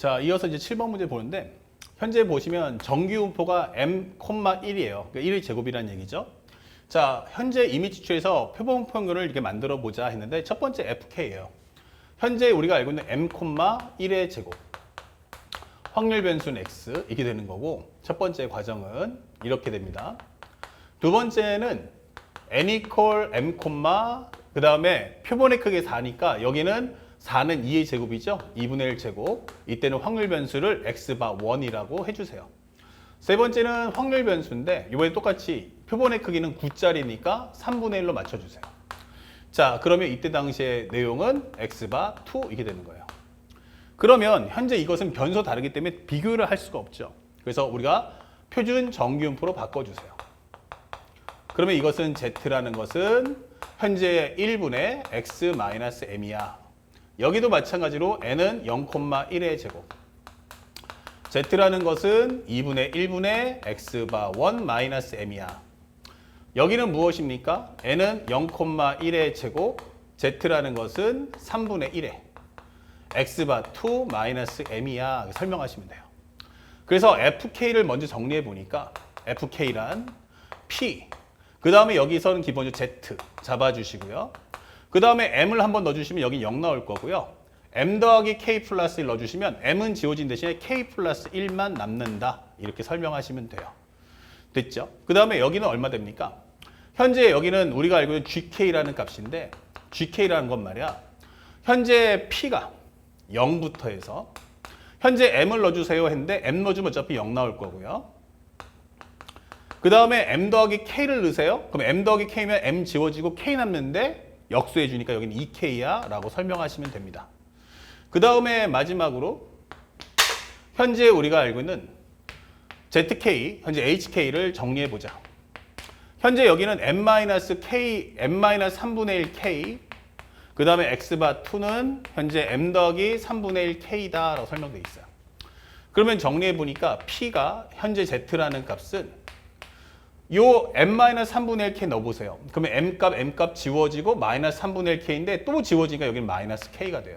자, 이어서 이제 7번 문제 보는데 현재 보시면 정규분포가 m,1이에요. 그러니까 1의 제곱이라는 얘기죠. 자, 현재 이미 지출에서 표본평균을 이렇게 만들어 보자 했는데 첫 번째 fk예요. 현재 우리가 알고 있는 m,1의 제곱. 확률 변수는 x 이렇게 되는 거고 첫 번째 과정은 이렇게 됩니다. 두 번째는 n equal m, 그 다음에 표본의 크기 4니까 여기는 4는 2의 제곱이죠. 2분의 1 제곱. 이때는 확률 변수를 x바 1이라고 해주세요. 세 번째는 확률 변수인데 이번에 똑같이 표본의 크기는 9짜리니까 3분의 1로 맞춰주세요. 자, 그러면 이때 당시의 내용은 x바 2 이렇게 되는 거예요. 그러면 현재 이것은 변수 다르기 때문에 비교를 할 수가 없죠. 그래서 우리가 표준 정규분포로 바꿔주세요. 그러면 이것은 z라는 것은 현재 1분의 x-m이야. 여기도 마찬가지로 n은 0,1의 제곱. z라는 것은 2분의 1분의 x바 1 마이너스 m이야. 여기는 무엇입니까? n은 0,1의 제곱, z라는 것은 3분의 1에 x바 2 마이너스 m이야. 설명하시면 돼요. 그래서 fk를 먼저 정리해 보니까 fk란 p 그 다음에 여기서는 기본적으로 z 잡아주시고요. 그 다음에 m을 한번 넣어주시면 여기 0 나올 거고요. m 더하기 k 플러스 1 넣어주시면 m은 지워진 대신에 k 플러스 1만 남는다. 이렇게 설명하시면 돼요. 됐죠? 그 다음에 여기는 얼마 됩니까? 현재 여기는 우리가 알고 있는 gk라는 값인데 gk라는 건 말이야. 현재 p가 0부터 해서 현재 m을 넣어주세요 했는데 m 넣어주면 어차피 0 나올 거고요. 그 다음에 m 더하기 k를 넣으세요. 그럼 m 더하기 k면 m 지워지고 k 남는데 역수해 주니까 여기는 2k야 라고 설명하시면 됩니다. 그 다음에 마지막으로 현재 우리가 알고 있는 zk, 현재 hk를 정리해 보자. 현재 여기는 m-k, m-3분의 1 k 그 다음에 x바 2는 현재 m 더하기 3분의 1 k다 라고 설명되어 있어요. 그러면 정리해 보니까 p가 현재 z라는 값은 요 m-3분의 1k 넣어보세요. 그러면 m값, m값 지워지고 마이너스 3분의 1k인데 또 지워지니까 여기는 마이너스 k가 돼요.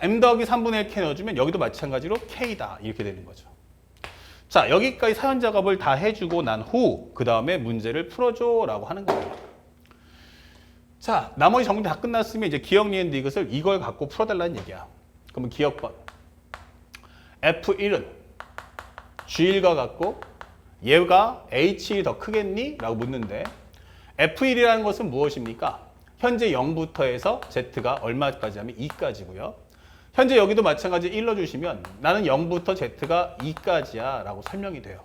m 더하기 3분의 1k 넣어주면 여기도 마찬가지로 k다 이렇게 되는 거죠. 자 여기까지 사연 작업을 다 해주고 난 후 그 다음에 문제를 풀어줘 라고 하는 거예요. 자 나머지 정리 다 끝났으면 이제 기억 니은드 이것을 이걸 갖고 풀어달라는 얘기야. 그러면 기억번 F1은 G1과 같고 얘가 H 더 크겠니? 라고 묻는데 F1이라는 것은 무엇입니까? 현재 0부터 해서 Z가 얼마까지 하면 2까지고요. 현재 여기도 마찬가지 1 넣어주시면 나는 0부터 Z가 2까지야 라고 설명이 돼요.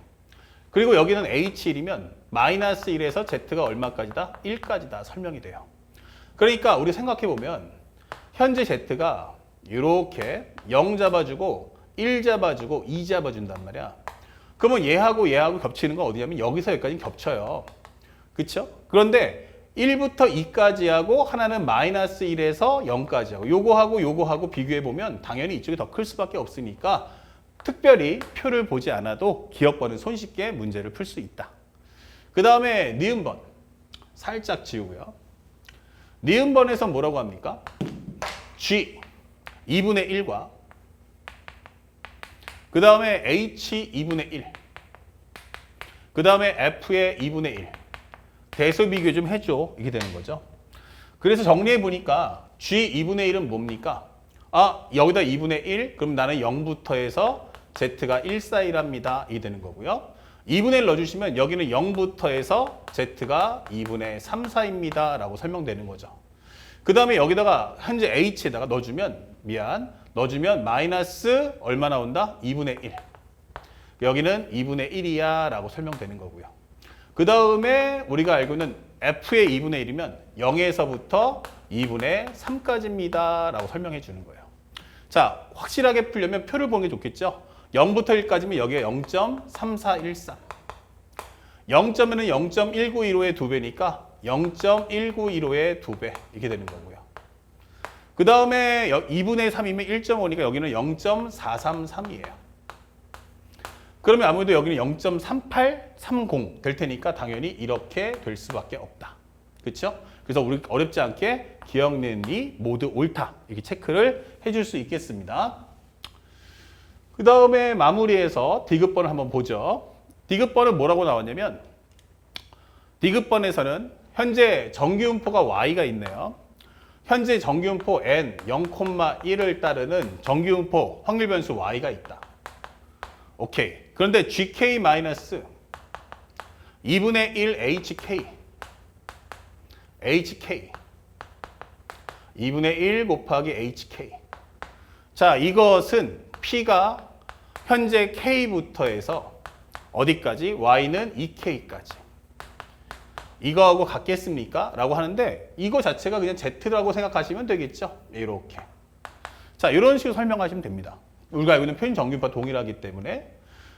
그리고 여기는 H1이면 마이너스 1에서 Z가 얼마까지다? 1까지다 설명이 돼요. 그러니까 우리 생각해보면 현재 Z가 이렇게 0 잡아주고 1 잡아주고 2 잡아준단 말이야. 그러면 얘하고 얘하고 겹치는 건 어디냐면 여기서 여기까지 겹쳐요. 그쵸? 그런데 1부터 2까지 하고 하나는 마이너스 1에서 0까지 하고 요거하고 요거하고 비교해 보면 당연히 이쪽이 더 클 수밖에 없으니까 특별히 표를 보지 않아도 기억번은 손쉽게 문제를 풀 수 있다. 그 다음에 니은번 살짝 지우고요. 니은번에서 뭐라고 합니까? G 2분의 1과 그 다음에 H 2분의 1. 그 다음에 F의 2분의 1. 대수 비교 좀 해줘. 이게 되는 거죠. 그래서 정리해 보니까 G 2분의 1은 뭡니까? 아, 여기다 2분의 1. 그럼 나는 0부터 해서 Z가 1 사이랍니다. 이게 되는 거고요. 2분의 1 넣어주시면 여기는 0부터 해서 Z가 2분의 3 사입니다. 라고 설명되는 거죠. 그 다음에 여기다가 현재 H에다가 넣어주면 미안. 넣어주면 마이너스 얼마 나온다? 2분의 1. 여기는 2분의 1이야 라고 설명되는 거고요. 그 다음에 우리가 알고 있는 F의 2분의 1이면 0에서부터 2분의 3까지입니다 라고 설명해 주는 거예요. 자, 확실하게 풀려면 표를 보는 게 좋겠죠? 0부터 1까지면 여기에 0.3413. 0점에는 0.1915의 2배니까 0.1915의 2배 이렇게 되는 거고요. 그 다음에 2분의 3이면 1.5니까 여기는 0.433이에요. 그러면 아무래도 여기는 0.3830 될 테니까 당연히 이렇게 될 수밖에 없다. 그렇죠? 그래서 우리 어렵지 않게 기억 낸이 모두 옳다. 이렇게 체크를 해줄 수 있겠습니다. 그 다음에 마무리해서 디귿번을 한번 보죠. 디귿번은 뭐라고 나왔냐면 디귿번에서는 현재 정기분포가 y가 있네요. 현재 정기분포 n 0,1을 따르는 정기분포 확률 변수 y가 있다. 오케이. 그런데 gk 마이너스 2분의 1 hk hk 2분의 1 곱하기 hk 자 이것은 p가 현재 k부터 해서 어디까지? y는 2k까지. 이거하고 같겠습니까? 라고 하는데 이거 자체가 그냥 z라고 생각하시면 되겠죠? 이렇게. 자 이런 식으로 설명하시면 됩니다 우리가 알고 있는 표준 정규파 동일하기 때문에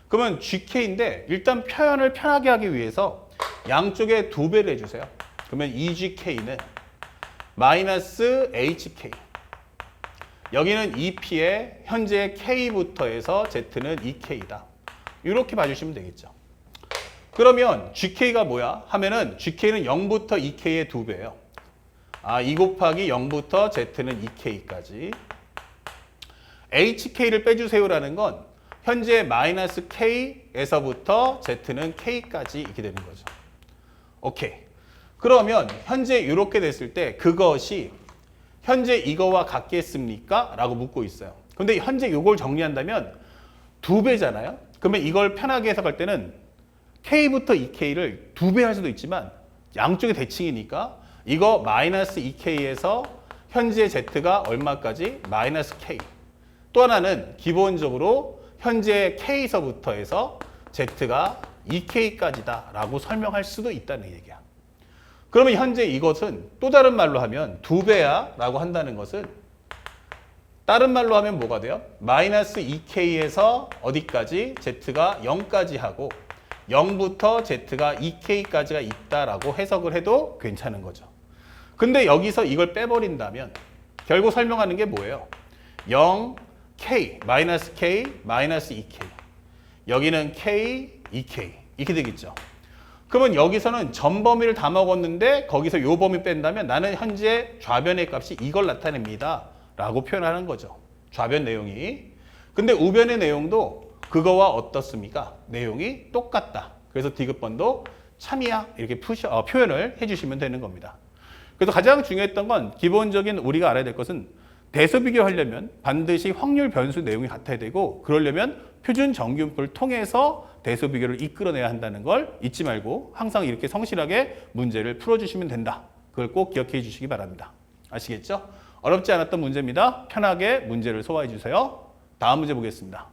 그러면 gk인데 일단 표현을 편하게 하기 위해서 양쪽에 두 배를 해주세요 그러면 2gk는 마이너스 hk 여기는 EP의 현재 K부터 해서 Z는 EK다. 이렇게 봐주시면 되겠죠. 그러면 GK가 뭐야? 하면은 GK는 0부터 EK의 두 배예요. 아, 2 곱하기 0부터 Z는 EK까지. HK를 빼주세요라는 건 현재 마이너스 K에서부터 Z는 K까지 이렇게 되는 거죠. 오케이. 그러면 현재 이렇게 됐을 때 그것이 현재 이거와 같겠습니까? 라고 묻고 있어요. 근데 현재 이걸 정리한다면 두 배잖아요. 그러면 이걸 편하게 해석할 때는 K부터 2K를 두 배 할 수도 있지만 양쪽이 대칭이니까 이거 마이너스 2K에서 현재 Z가 얼마까지? 마이너스 K. 또 하나는 기본적으로 현재 K서부터 해서 Z가 2K까지다 라고 설명할 수도 있다는 얘기야. 그러면 현재 이것은 또 다른 말로 하면 두 배야 라고 한다는 것은 다른 말로 하면 뭐가 돼요? 마이너스 2K에서 어디까지? Z가 0까지 하고 0부터 Z가 2K까지가 있다라고 해석을 해도 괜찮은 거죠. 근데 여기서 이걸 빼버린다면 결국 설명하는 게 뭐예요? 0, K, 마이너스 K, 마이너스 2K. 여기는 K, 2K. 이렇게 되겠죠. 그러면 여기서는 전 범위를 다 먹었는데 거기서 요 범위 뺀다면 나는 현재 좌변의 값이 이걸 나타냅니다. 라고 표현하는 거죠. 좌변 내용이. 근데 우변의 내용도 그거와 어떻습니까? 내용이 똑같다. 그래서 디귿번도 참이야. 이렇게 푸셔, 어, 표현을 해주시면 되는 겁니다. 그래서 가장 중요했던 건 기본적인 우리가 알아야 될 것은 대수 비교하려면 반드시 확률 변수 내용이 같아야 되고 그러려면 표준 정규분포를 통해서 대수 비교를 이끌어내야 한다는 걸 잊지 말고 항상 이렇게 성실하게 문제를 풀어주시면 된다. 그걸 꼭 기억해 주시기 바랍니다. 아시겠죠? 어렵지 않았던 문제입니다. 편하게 문제를 소화해 주세요. 다음 문제 보겠습니다.